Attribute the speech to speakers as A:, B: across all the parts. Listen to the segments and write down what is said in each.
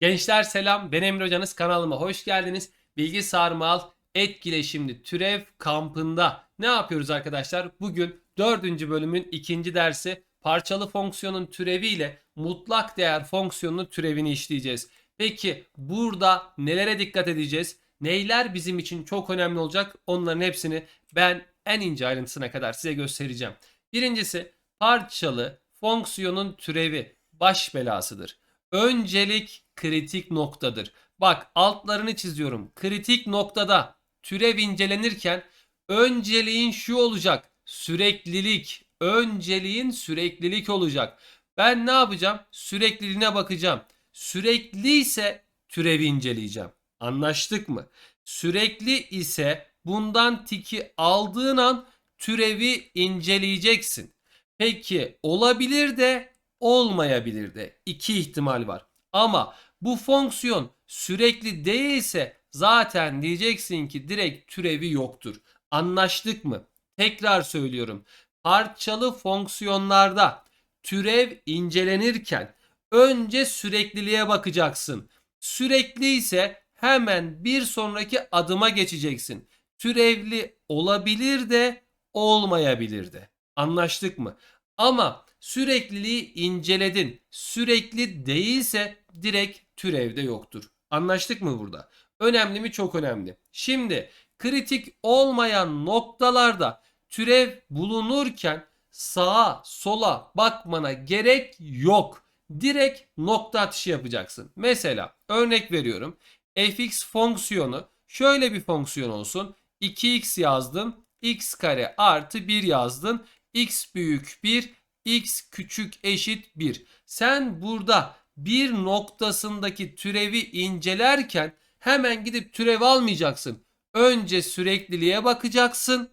A: Gençler selam. Ben Emre Hocanız kanalıma hoş geldiniz. Bilgi sarmal etkileşimli türev kampında ne yapıyoruz arkadaşlar? Bugün dördüncü bölümün ikinci dersi parçalı fonksiyonun türevi ile mutlak değer fonksiyonunun türevini işleyeceğiz. Peki burada nelere dikkat edeceğiz? Neyler bizim için çok önemli olacak? Onların hepsini ben en ince ayrıntısına kadar size göstereceğim. Birincisi parçalı fonksiyonun türevi baş belasıdır. Öncelik kritik noktadır. Bak altlarını çiziyorum. Kritik noktada türev incelenirken önceliğin şu olacak. Süreklilik. Önceliğin süreklilik olacak. Ben ne yapacağım? Sürekliliğine bakacağım. Sürekli ise türevi inceleyeceğim. Anlaştık mı? Sürekli ise bundan tiki aldığın an türevi inceleyeceksin. Peki olabilir de olmayabilir de. İki ihtimal var. Ama bu fonksiyon sürekli değilse zaten diyeceksin ki direkt türevi yoktur. Anlaştık mı? Tekrar söylüyorum. Parçalı fonksiyonlarda türev incelenirken önce sürekliliğe bakacaksın. Sürekli ise hemen bir sonraki adıma geçeceksin. Türevli olabilir de olmayabilir de. Anlaştık mı? Ama sürekliliği inceledin. Sürekli değilse direkt türevde yoktur. Anlaştık mı burada? Önemli mi? Çok önemli. Şimdi kritik olmayan noktalarda türev bulunurken sağa sola bakmana gerek yok. Direkt nokta atışı yapacaksın. Mesela örnek veriyorum. fx fonksiyonu şöyle bir fonksiyon olsun. 2x yazdın. x kare artı 1 yazdın. x büyük 1 x küçük eşit 1. Sen burada bir noktasındaki türevi incelerken hemen gidip türev almayacaksın. Önce sürekliliğe bakacaksın.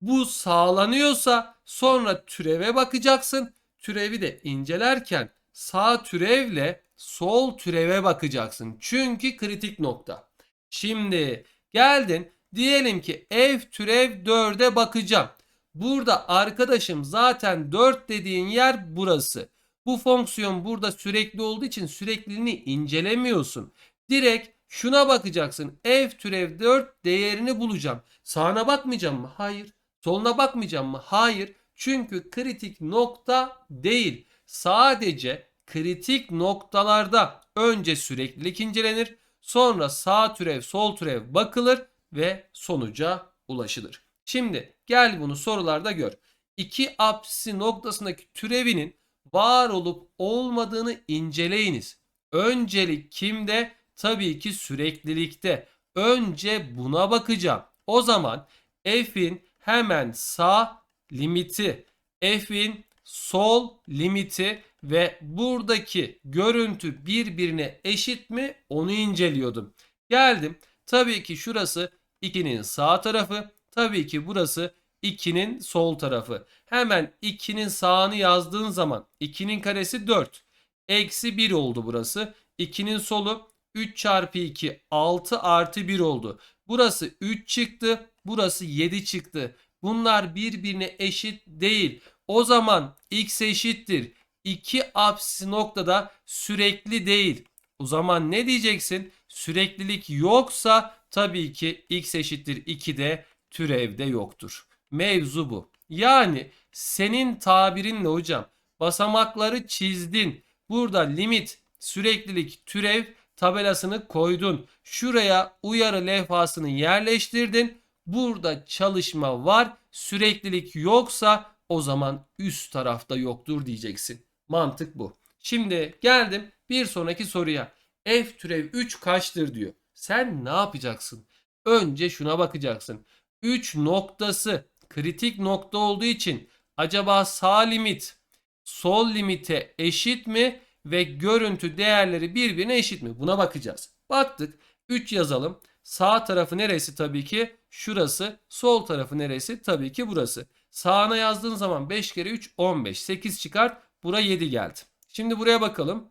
A: Bu sağlanıyorsa sonra türeve bakacaksın. Türevi de incelerken sağ türevle sol türeve bakacaksın. Çünkü kritik nokta. Şimdi geldin diyelim ki f türev 4'e bakacağım. Burada arkadaşım zaten 4 dediğin yer burası. Bu fonksiyon burada sürekli olduğu için sürekliliğini incelemiyorsun. Direkt şuna bakacaksın. F türev 4 değerini bulacağım. Sağına bakmayacağım mı? Hayır. Soluna bakmayacağım mı? Hayır. Çünkü kritik nokta değil. Sadece kritik noktalarda önce süreklilik incelenir. Sonra sağ türev, sol türev bakılır ve sonuca ulaşılır. Şimdi gel bunu sorularda gör. İki apsisi noktasındaki türevinin var olup olmadığını inceleyiniz. Öncelik kimde? Tabii ki süreklilikte. Önce buna bakacağım. O zaman f'in hemen sağ limiti, f'in sol limiti ve buradaki görüntü birbirine eşit mi onu inceliyordum. Geldim. Tabii ki şurası 2'nin sağ tarafı. Tabii ki burası 2'nin sol tarafı. Hemen 2'nin sağını yazdığın zaman 2'nin karesi 4. Eksi 1 oldu burası. 2'nin solu 3 çarpı 2 6 artı 1 oldu. Burası 3 çıktı. Burası 7 çıktı. Bunlar birbirine eşit değil. O zaman x eşittir. 2 apsisi noktada sürekli değil. O zaman ne diyeceksin? Süreklilik yoksa tabii ki x eşittir 2 de türevde yoktur. Mevzu bu. Yani senin tabirinle hocam basamakları çizdin. Burada limit, süreklilik, türev tabelasını koydun. Şuraya uyarı levhasını yerleştirdin. Burada çalışma var. Süreklilik yoksa o zaman üst tarafta yoktur diyeceksin. Mantık bu. Şimdi geldim bir sonraki soruya. F türev 3 kaçtır diyor. Sen ne yapacaksın? Önce şuna bakacaksın. 3 noktası kritik nokta olduğu için acaba sağ limit sol limite eşit mi ve görüntü değerleri birbirine eşit mi? Buna bakacağız. Baktık 3 yazalım. Sağ tarafı neresi tabii ki? Şurası. Sol tarafı neresi? Tabii ki burası. Sağına yazdığın zaman 5 kere 3 15. 8 çıkart. Bura 7 geldi. Şimdi buraya bakalım.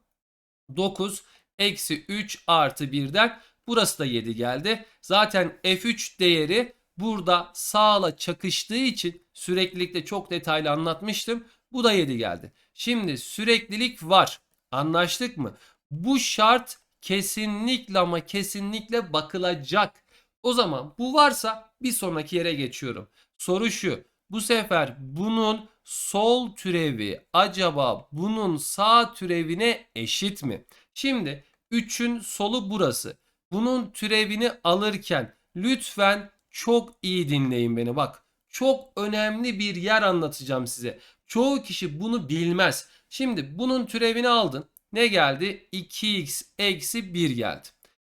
A: 9 eksi 3 artı 1'den burası da 7 geldi. Zaten f3 değeri burada sağla çakıştığı için süreklilikte çok detaylı anlatmıştım. Bu da 7 geldi. Şimdi süreklilik var. Anlaştık mı? Bu şart kesinlikle ama kesinlikle bakılacak. O zaman bu varsa bir sonraki yere geçiyorum. Soru şu. Bu sefer bunun sol türevi acaba bunun sağ türevine eşit mi? Şimdi 3'ün solu burası. Bunun türevini alırken lütfen çok iyi dinleyin beni bak. Çok önemli bir yer anlatacağım size. Çoğu kişi bunu bilmez. Şimdi bunun türevini aldın. Ne geldi? 2x eksi 1 geldi.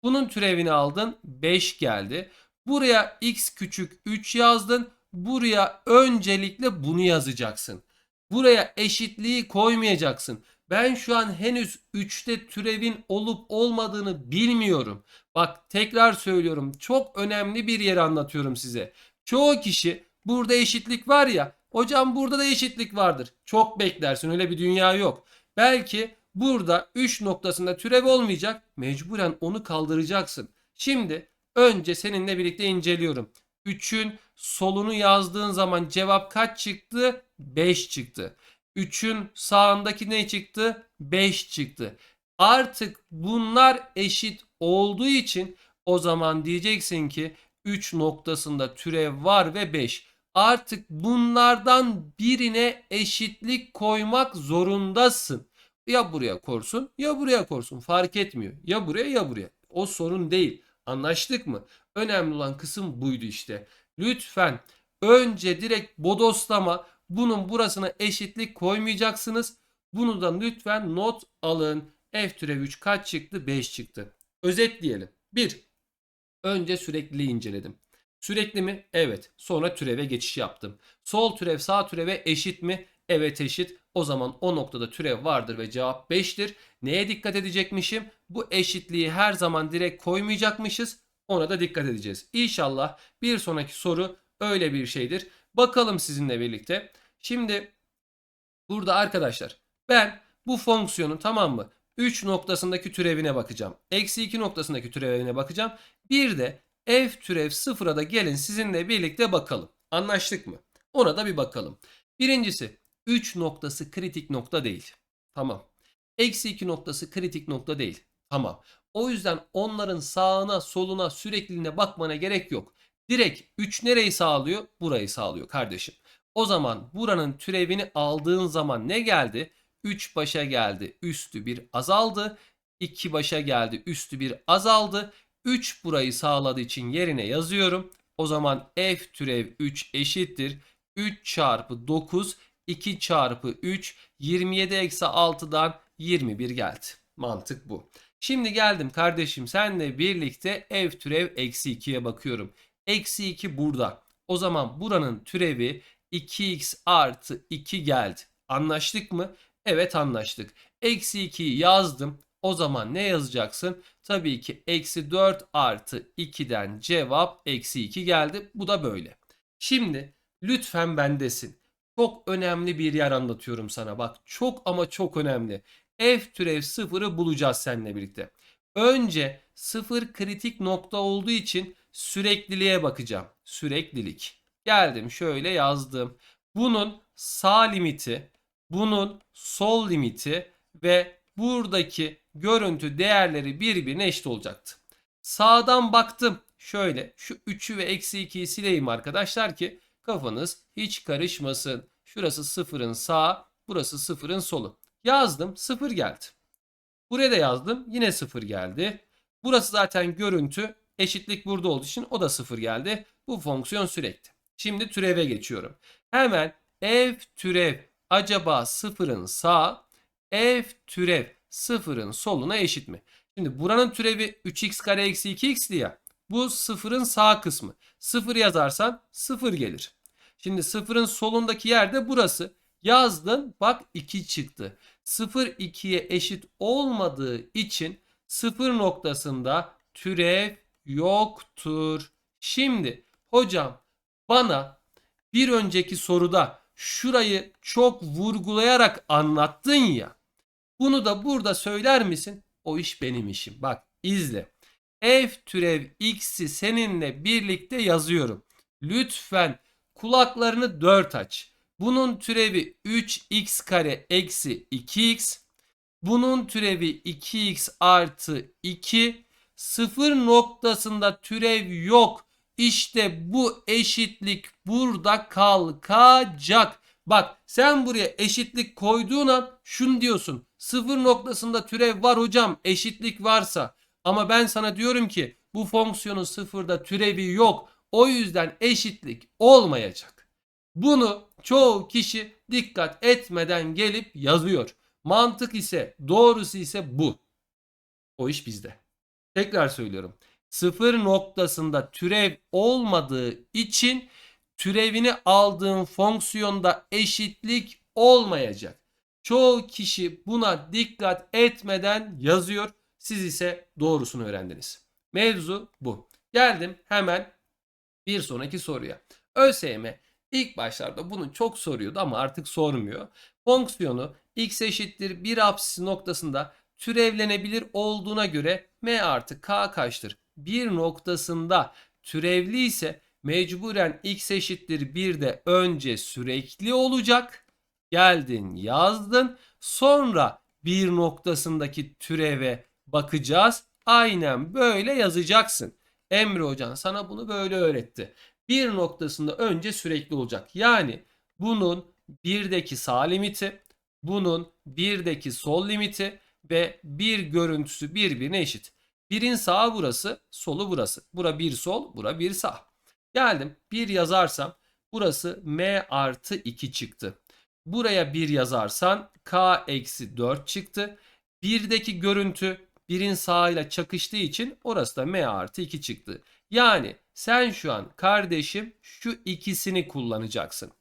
A: Bunun türevini aldın. 5 geldi. Buraya x küçük 3 yazdın. Buraya öncelikle bunu yazacaksın. Buraya eşitliği koymayacaksın. Ben şu an henüz 3'te türevin olup olmadığını bilmiyorum. Bak tekrar söylüyorum. Çok önemli bir yer anlatıyorum size. Çoğu kişi burada eşitlik var ya. Hocam burada da eşitlik vardır. Çok beklersin. Öyle bir dünya yok. Belki burada 3 noktasında türev olmayacak. Mecburen onu kaldıracaksın. Şimdi önce seninle birlikte inceliyorum. 3'ün solunu yazdığın zaman cevap kaç çıktı? 5 çıktı. 3'ün sağındaki ne çıktı? 5 çıktı. Artık bunlar eşit olduğu için o zaman diyeceksin ki 3 noktasında türev var ve 5. Artık bunlardan birine eşitlik koymak zorundasın. Ya buraya korsun ya buraya korsun fark etmiyor. Ya buraya ya buraya. O sorun değil. Anlaştık mı? Önemli olan kısım buydu işte. Lütfen önce direkt bodoslama bunun burasına eşitlik koymayacaksınız. Bunu da lütfen not alın. F türev 3 kaç çıktı? 5 çıktı. Özetleyelim. 1. Önce sürekliliği inceledim. Sürekli mi? Evet. Sonra türeve geçiş yaptım. Sol türev sağ türeve eşit mi? Evet eşit. O zaman o noktada türev vardır ve cevap 5'tir. Neye dikkat edecekmişim? Bu eşitliği her zaman direkt koymayacakmışız. Ona da dikkat edeceğiz. İnşallah bir sonraki soru öyle bir şeydir. Bakalım sizinle birlikte. Şimdi burada arkadaşlar ben bu fonksiyonun tamam mı? 3 noktasındaki türevine bakacağım. Eksi 2 noktasındaki türevine bakacağım. Bir de f türev sıfıra da gelin sizinle birlikte bakalım. Anlaştık mı? Ona da bir bakalım. Birincisi 3 noktası kritik nokta değil. Tamam. Eksi 2 noktası kritik nokta değil. Tamam. O yüzden onların sağına soluna sürekliliğine bakmana gerek yok. Direkt 3 nereyi sağlıyor? Burayı sağlıyor kardeşim. O zaman buranın türevini aldığın zaman ne geldi? 3 başa geldi. Üstü bir azaldı. 2 başa geldi. Üstü bir azaldı. 3 burayı sağladığı için yerine yazıyorum. O zaman f türev 3 eşittir. 3 çarpı 9 2 çarpı 3 27 eksi 6'dan 21 geldi. Mantık bu. Şimdi geldim kardeşim senle birlikte f türev eksi 2'ye bakıyorum. Eksi 2 burada. O zaman buranın türevi 2x artı 2 geldi. Anlaştık mı? Evet anlaştık. Eksi 2'yi yazdım. O zaman ne yazacaksın? Tabii ki eksi 4 artı 2'den cevap eksi 2 geldi. Bu da böyle. Şimdi lütfen bendesin. Çok önemli bir yer anlatıyorum sana. Bak çok ama çok önemli. F türev sıfırı bulacağız seninle birlikte. Önce sıfır kritik nokta olduğu için sürekliliğe bakacağım. Süreklilik. Geldim şöyle yazdım. Bunun sağ limiti, bunun sol limiti ve buradaki görüntü değerleri birbirine eşit olacaktı. Sağdan baktım. Şöyle şu 3'ü ve eksi 2'yi sileyim arkadaşlar ki kafanız hiç karışmasın. Şurası sıfırın sağ, burası sıfırın solu. Yazdım sıfır geldi. Buraya da yazdım yine sıfır geldi. Burası zaten görüntü eşitlik burada olduğu için o da sıfır geldi. Bu fonksiyon sürekli. Şimdi türeve geçiyorum. Hemen f türev acaba sıfırın sağ, f türev sıfırın soluna eşit mi? Şimdi buranın türevi 3x kare eksi 2x diye. Bu sıfırın sağ kısmı. Sıfır yazarsan sıfır gelir. Şimdi sıfırın solundaki yerde burası. Yazdın bak 2 çıktı. 0 2'ye eşit olmadığı için sıfır noktasında türev yoktur. Şimdi hocam bana bir önceki soruda şurayı çok vurgulayarak anlattın ya. Bunu da burada söyler misin? O iş benim işim. Bak izle. F türev x'i seninle birlikte yazıyorum. Lütfen kulaklarını 4 aç. Bunun türevi 3x kare eksi 2x. Bunun türevi 2x artı 2. Sıfır noktasında türev yok. İşte bu eşitlik burada kalkacak. Bak sen buraya eşitlik koyduğun an şunu diyorsun. Sıfır noktasında türev var hocam eşitlik varsa. Ama ben sana diyorum ki bu fonksiyonun sıfırda türevi yok. O yüzden eşitlik olmayacak. Bunu çoğu kişi dikkat etmeden gelip yazıyor. Mantık ise doğrusu ise bu. O iş bizde. Tekrar söylüyorum. Sıfır noktasında türev olmadığı için türevini aldığın fonksiyonda eşitlik olmayacak. Çoğu kişi buna dikkat etmeden yazıyor. Siz ise doğrusunu öğrendiniz. Mevzu bu. Geldim hemen bir sonraki soruya. ÖSYM ilk başlarda bunu çok soruyordu ama artık sormuyor. Fonksiyonu x eşittir 1 apsisi noktasında türevlenebilir olduğuna göre m artı k kaçtır? Bir noktasında türevli ise mecburen x eşittir 1 de önce sürekli olacak. Geldin yazdın sonra bir noktasındaki türeve bakacağız. Aynen böyle yazacaksın. Emre Hocan sana bunu böyle öğretti. Bir noktasında önce sürekli olacak. Yani bunun birdeki sağ limiti, bunun birdeki sol limiti ve bir görüntüsü birbirine eşit. Birin sağı burası, solu burası. Bura bir sol, bura bir sağ. Geldim bir yazarsam burası m artı 2 çıktı. Buraya bir yazarsan k eksi 4 çıktı. Birdeki görüntü birin sağıyla çakıştığı için orası da m artı 2 çıktı. Yani sen şu an kardeşim şu ikisini kullanacaksın.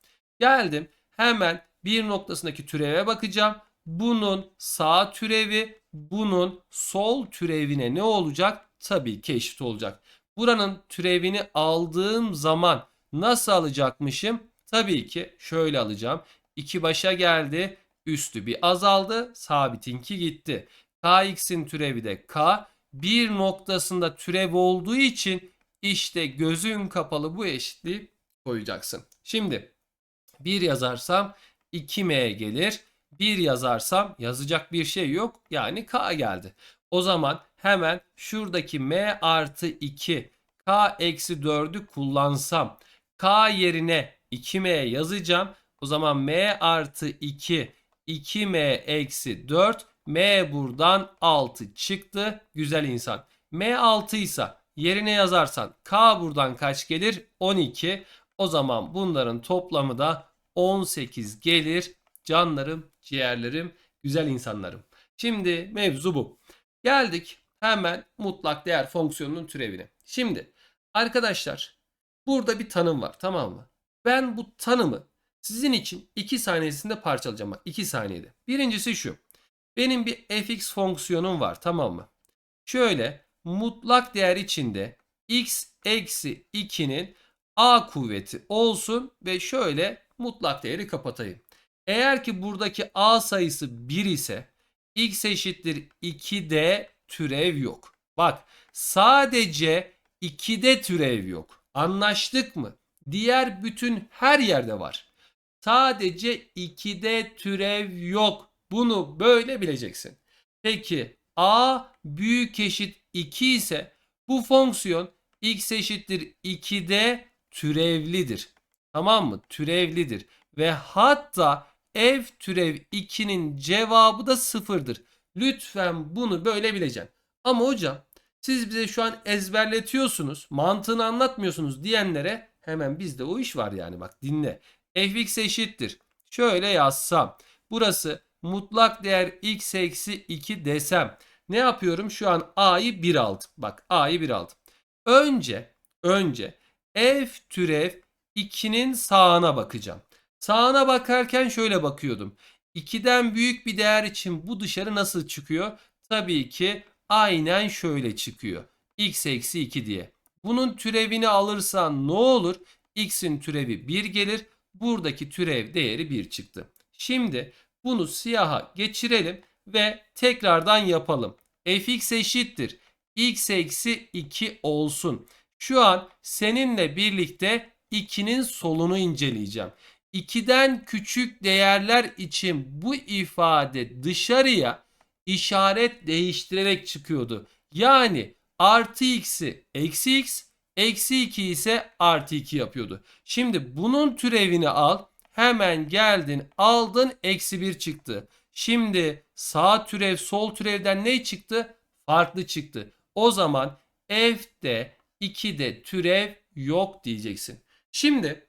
A: Geldim hemen bir noktasındaki türeve bakacağım. Bunun sağ türevi bunun sol türevine ne olacak? Tabii ki eşit olacak. Buranın türevini aldığım zaman nasıl alacakmışım? Tabii ki şöyle alacağım. 2 başa geldi. Üstü bir azaldı. Sabitinki gitti. Kx'in türevi de k. Bir noktasında türev olduğu için işte gözün kapalı bu eşitliği koyacaksın. Şimdi 1 yazarsam 2m gelir. 1 yazarsam yazacak bir şey yok. Yani k geldi. O zaman hemen şuradaki m artı 2 k eksi 4'ü kullansam k yerine 2m yazacağım. O zaman m artı 2 2m eksi 4 m buradan 6 çıktı. Güzel insan. m 6 ise yerine yazarsan k buradan kaç gelir? 12. O zaman bunların toplamı da 18 gelir. Canlarım, ciğerlerim, güzel insanlarım. Şimdi mevzu bu. Geldik hemen mutlak değer fonksiyonunun türevine. Şimdi arkadaşlar burada bir tanım var tamam mı? Ben bu tanımı sizin için 2 saniyesinde parçalayacağım. Bak 2 saniyede. Birincisi şu. Benim bir fx fonksiyonum var tamam mı? Şöyle mutlak değer içinde x eksi 2'nin a kuvveti olsun ve şöyle mutlak değeri kapatayım. Eğer ki buradaki a sayısı 1 ise x eşittir 2'de türev yok. Bak sadece 2'de türev yok. Anlaştık mı? Diğer bütün her yerde var. Sadece 2'de türev yok. Bunu böyle bileceksin. Peki a büyük eşit 2 ise bu fonksiyon x eşittir 2'de türevlidir. Tamam mı? Türevlidir. Ve hatta f türev 2'nin cevabı da sıfırdır. Lütfen bunu böyle bileceksin. Ama hocam siz bize şu an ezberletiyorsunuz, mantığını anlatmıyorsunuz diyenlere hemen bizde o iş var yani bak dinle. fx eşittir. Şöyle yazsam. Burası mutlak değer x eksi 2 desem. Ne yapıyorum? Şu an a'yı 1 aldım. Bak a'yı 1 aldım. Önce önce f türev 2'nin sağına bakacağım. Sağına bakarken şöyle bakıyordum. 2'den büyük bir değer için bu dışarı nasıl çıkıyor? Tabii ki aynen şöyle çıkıyor. x eksi 2 diye. Bunun türevini alırsan ne olur? x'in türevi 1 gelir. Buradaki türev değeri 1 çıktı. Şimdi bunu siyaha geçirelim ve tekrardan yapalım. fx eşittir. x eksi 2 olsun. Şu an seninle birlikte 2'nin solunu inceleyeceğim. 2'den küçük değerler için bu ifade dışarıya işaret değiştirerek çıkıyordu. Yani artı x'i eksi x, eksi 2 ise artı 2 yapıyordu. Şimdi bunun türevini al. Hemen geldin aldın eksi 1 çıktı. Şimdi sağ türev sol türevden ne çıktı? Farklı çıktı. O zaman f'de 2'de türev yok diyeceksin. Şimdi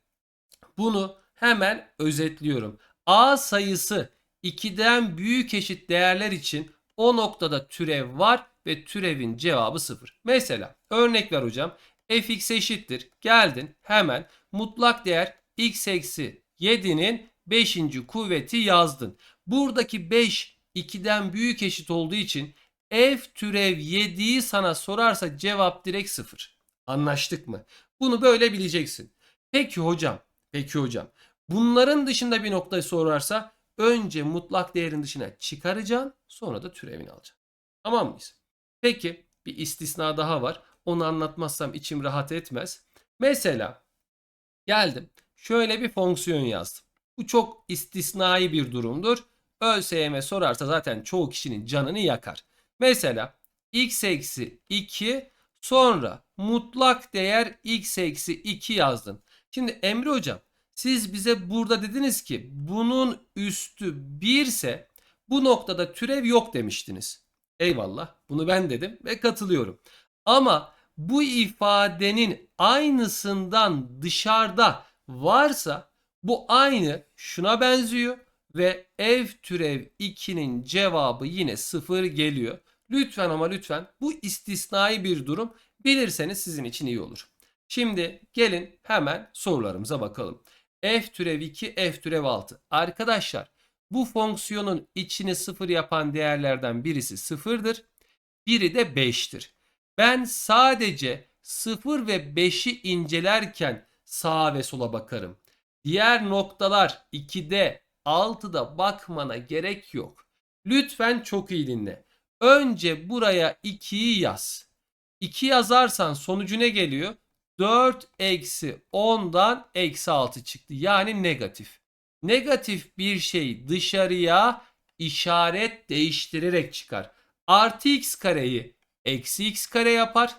A: bunu hemen özetliyorum. A sayısı 2'den büyük eşit değerler için o noktada türev var ve türevin cevabı 0. Mesela örnek ver hocam. fx eşittir. Geldin hemen mutlak değer x eksi 7'nin 5. kuvveti yazdın. Buradaki 5 2'den büyük eşit olduğu için f türev 7'yi sana sorarsa cevap direkt 0. Anlaştık mı? Bunu böyle bileceksin. Peki hocam, peki hocam. Bunların dışında bir noktayı sorarsa önce mutlak değerin dışına çıkaracaksın sonra da türevini alacaksın. Tamam mıyız? Peki bir istisna daha var. Onu anlatmazsam içim rahat etmez. Mesela geldim şöyle bir fonksiyon yazdım. Bu çok istisnai bir durumdur. ÖSYM sorarsa zaten çoğu kişinin canını yakar. Mesela x eksi 2 sonra mutlak değer x eksi 2 yazdın. Şimdi Emre hocam siz bize burada dediniz ki bunun üstü 1 ise bu noktada türev yok demiştiniz. Eyvallah bunu ben dedim ve katılıyorum. Ama bu ifadenin aynısından dışarıda varsa bu aynı şuna benziyor ve ev türev 2'nin cevabı yine 0 geliyor. Lütfen ama lütfen bu istisnai bir durum bilirseniz sizin için iyi olur. Şimdi gelin hemen sorularımıza bakalım. F türev 2, F türev 6. Arkadaşlar bu fonksiyonun içini 0 yapan değerlerden birisi 0'dır. Biri de 5'tir. Ben sadece 0 ve 5'i incelerken sağa ve sola bakarım. Diğer noktalar 2'de 6'da bakmana gerek yok. Lütfen çok iyi dinle. Önce buraya 2'yi yaz. 2 yazarsan sonucu ne geliyor? 4 eksi 10'dan eksi 6 çıktı. Yani negatif. Negatif bir şey dışarıya işaret değiştirerek çıkar. Artı x kareyi eksi x kare yapar.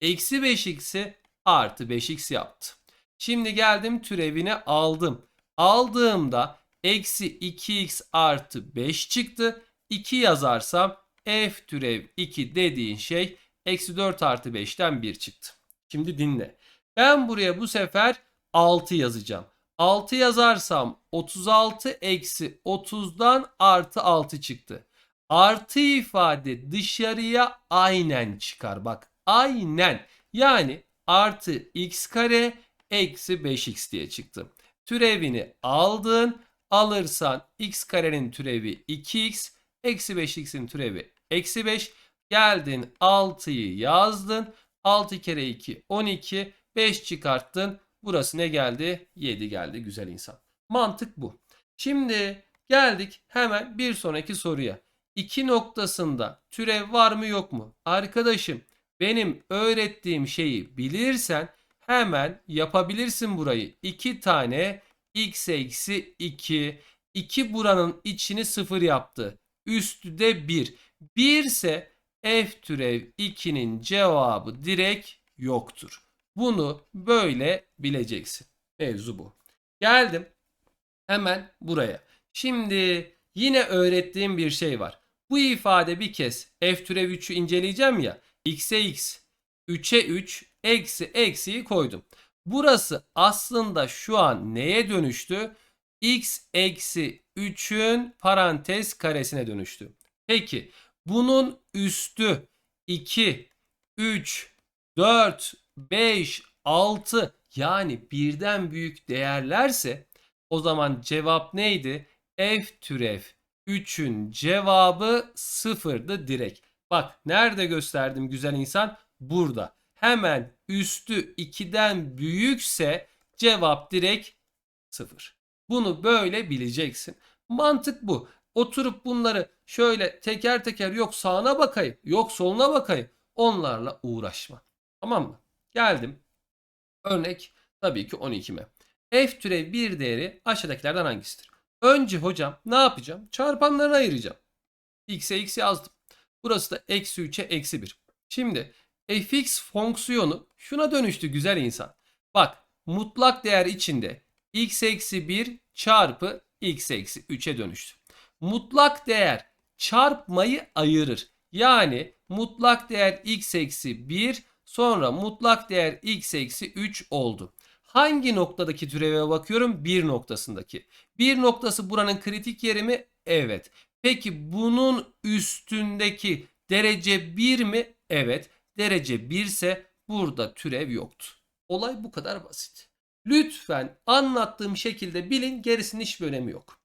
A: Eksi 5x'i artı 5x yaptı. Şimdi geldim türevini aldım. Aldığımda eksi 2x artı 5 çıktı. 2 yazarsam f türev 2 dediğin şey eksi 4 artı 5'ten 1 çıktı. Şimdi dinle. Ben buraya bu sefer 6 yazacağım. 6 yazarsam 36 eksi 30'dan artı 6 çıktı. Artı ifade dışarıya aynen çıkar. Bak aynen. Yani artı x kare eksi 5x diye çıktı. Türevini aldın. Alırsan x karenin türevi 2x. Eksi 5x'in türevi eksi 5. Geldin 6'yı yazdın. 6 kere 2 12. 5 çıkarttın. Burası ne geldi? 7 geldi güzel insan. Mantık bu. Şimdi geldik hemen bir sonraki soruya. 2 noktasında türev var mı yok mu? Arkadaşım benim öğrettiğim şeyi bilirsen hemen yapabilirsin burayı. 2 tane x eksi 2. 2 buranın içini 0 yaptı. Üstü de 1. 1 ise f türev 2'nin cevabı direkt yoktur. Bunu böyle bileceksin. Mevzu bu. Geldim hemen buraya. Şimdi yine öğrettiğim bir şey var. Bu ifade bir kez f türev 3'ü inceleyeceğim ya. x'e x, 3'e 3, eksi eksiyi koydum. Burası aslında şu an neye dönüştü? x eksi 3'ün parantez karesine dönüştü. Peki bunun üstü 2, 3, 4, 5, 6 yani birden büyük değerlerse o zaman cevap neydi? F türev 3'ün cevabı sıfırdı direkt. Bak nerede gösterdim güzel insan? Burada. Hemen üstü 2'den büyükse cevap direkt sıfır. Bunu böyle bileceksin. Mantık bu. Oturup bunları şöyle teker teker yok sağına bakayım, yok soluna bakayım. Onlarla uğraşma. Tamam mı? Geldim. Örnek tabii ki 12'me. F türev bir değeri aşağıdakilerden hangisidir? Önce hocam ne yapacağım? Çarpanlarını ayıracağım. x'e x yazdım. Burası da eksi 3'e eksi 1. Şimdi fx fonksiyonu şuna dönüştü güzel insan. Bak mutlak değer içinde x eksi 1 çarpı x eksi 3'e dönüştü. Mutlak değer çarpmayı ayırır. Yani mutlak değer x eksi 1 sonra mutlak değer x eksi 3 oldu. Hangi noktadaki türeve bakıyorum? 1 noktasındaki. 1 noktası buranın kritik yeri mi? Evet. Peki bunun üstündeki derece 1 mi? Evet. Derece 1 ise burada türev yoktu. Olay bu kadar basit. Lütfen anlattığım şekilde bilin gerisinin hiçbir önemi yok.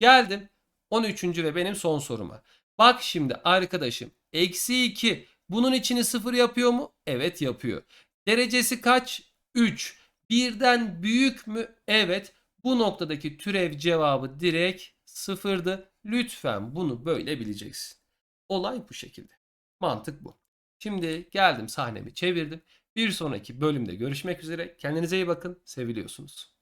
A: Geldim 13. ve benim son soruma. Bak şimdi arkadaşım eksi 2 bunun içini 0 yapıyor mu? Evet yapıyor. Derecesi kaç? 3. Birden büyük mü? Evet. Bu noktadaki türev cevabı direkt sıfırdı. Lütfen bunu böyle bileceksin. Olay bu şekilde. Mantık bu. Şimdi geldim sahnemi çevirdim. Bir sonraki bölümde görüşmek üzere. Kendinize iyi bakın. Seviliyorsunuz.